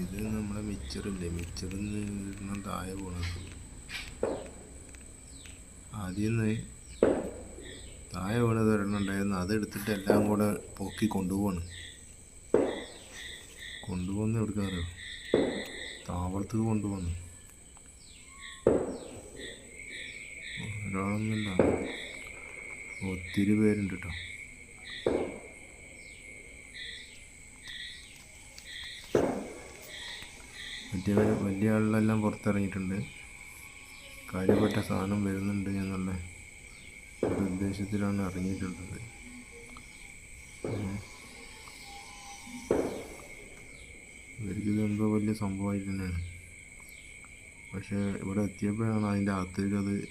ഇത് നമ്മുടെ മിച്ചറില്ലേ മിച്ചറിൽ നിന്ന് താഴെ പോണത്. ആദ്യം താഴെ വീണത് ഒരെണ്ണം ഉണ്ടായിരുന്നു. അതെടുത്തിട്ട് എല്ലാം കൂടെ പൊക്കി കൊണ്ടുപോവാണ്. കൊണ്ടുപോകുന്ന എവിടുക്കാറോ താവളത്തേക്ക് കൊണ്ടുപോകുന്നു ഒരാളൊന്നുമില്ല. ഒത്തിരി പേരുണ്ട് കേട്ടോ മറ്റേ വലിയ ആളിലെല്ലാം പുറത്തിറങ്ങിയിട്ടുണ്ട്. കാര്യപ്പെട്ട സാധനം വരുന്നുണ്ട് എന്നുള്ള ഒരു ഉദ്ദേശത്തിലാണ് ഇറങ്ങിയിട്ടുള്ളത്. ഉം. ഇവർക്കിത് എന്തോ വലിയ സംഭവമായിട്ട് തന്നെയാണ്. പക്ഷേ ഇവിടെ എത്തിയപ്പോഴാണ് അതിന്റെ അകത്തേക്ക് അത്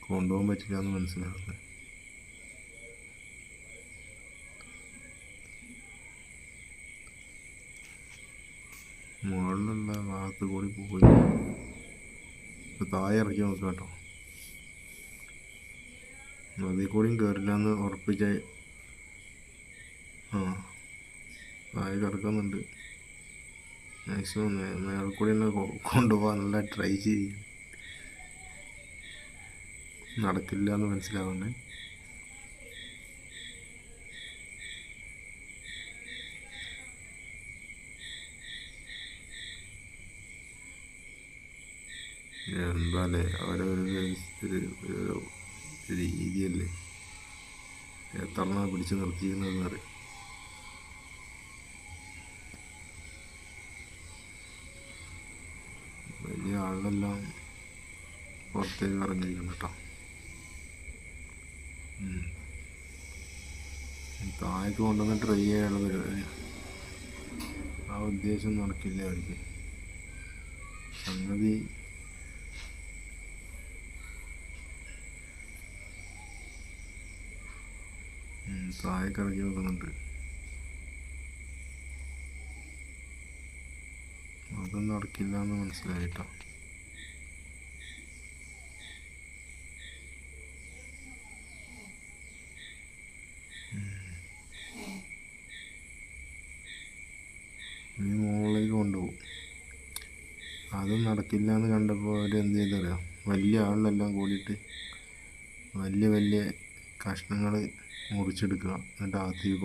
കൊണ്ടുപോകാൻ പറ്റില്ല എന്ന് മനസ്സിലാകുന്നത്. മുകളിലുള്ള ഭാഗത്ത് കൂടി പോയി. താഴെ ഇറക്കി നോക്കാം കേട്ടോ. അതിൽ കൂടിയും കയറില്ല എന്ന് ഉറപ്പിച്ച ആ താഴെ കിടക്കുന്നുണ്ട്. മാക്സിമം മേളിൽ കൂടി തന്നെ കൊണ്ടുപോകാൻ നല്ല ട്രൈ ചെയ്യും. നടക്കില്ല എന്ന് മനസ്സിലാവുന്നത് എന്താല്ലേ? അവരവരുടെ ഒരു രീതിയല്ലേ? എത്രണ്ണ പിടിച്ച് നിർത്തിയിരുന്നതെന്ന് അറിയാം. വലിയ ആളെല്ലാം പുറത്തേക്ക് ഇറങ്ങിയിരിക്കണം കേട്ടോ. താഴേക്ക് കൊണ്ടുവന്ന് ട്രൈ ചെയ്യാനുള്ള പരിപാടി ആ ഉദ്ദേശം നടക്കില്ല അവർക്ക് സംഗതി താഴേക്ക് ഇറങ്ങി നോക്കുന്നുണ്ട് അതും നടക്കില്ല എന്ന് മനസ്സിലായിട്ടോ ഇനി മുകളിലേക്ക് കൊണ്ടുപോകും. അതും നടക്കില്ല എന്ന് കണ്ടപ്പോൾ അവർ എന്ത് ചെയ്തറിയാം? വലിയ ആളിലെല്ലാം കൂടിയിട്ട് വലിയ വലിയ കഷ്ണങ്ങൾ മുറിച്ചെടുക്കുക. എന്നിട്ട് അകത്തേക്ക്